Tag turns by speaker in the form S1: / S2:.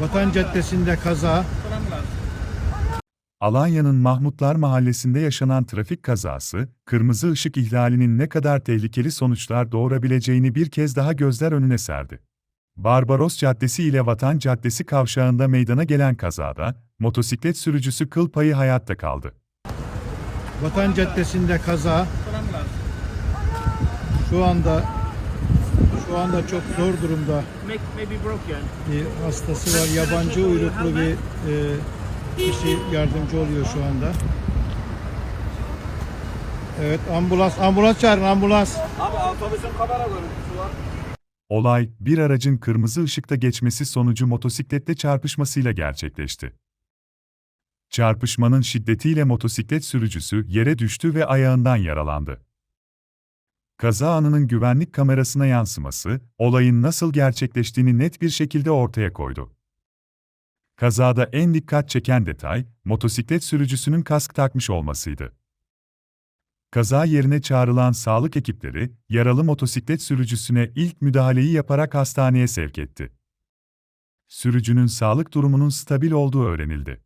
S1: Vatan Caddesi'nde kaza.
S2: Alanya'nın Mahmutlar Mahallesi'nde yaşanan trafik kazası, kırmızı ışık ihlalinin ne kadar tehlikeli sonuçlar doğurabileceğini bir kez daha gözler önüne serdi. Barbaros Caddesi ile Vatan Caddesi kavşağında meydana gelen kazada, motosiklet sürücüsü kıl payı hayatta kaldı.
S1: Vatan Caddesi'nde kaza. Şu anda şu anda çok zor durumda bir hastası var. Yabancı uyruklu bir e, kişi yardımcı oluyor şu anda. Evet ambulans ambulans çağırın ambulans.
S3: Abi otobüsün kamera görüntüsü var.
S2: Olay, bir aracın kırmızı ışıkta geçmesi sonucu motosikletle çarpışmasıyla gerçekleşti. Çarpışmanın şiddetiyle motosiklet sürücüsü yere düştü ve ayağından yaralandı. Kaza anının güvenlik kamerasına yansıması, olayın nasıl gerçekleştiğini net bir şekilde ortaya koydu. Kazada en dikkat çeken detay, motosiklet sürücüsünün kask takmış olmasıydı. Kaza yerine çağrılan sağlık ekipleri, yaralı motosiklet sürücüsüne ilk müdahaleyi yaparak hastaneye sevk etti. Sürücünün sağlık durumunun stabil olduğu öğrenildi.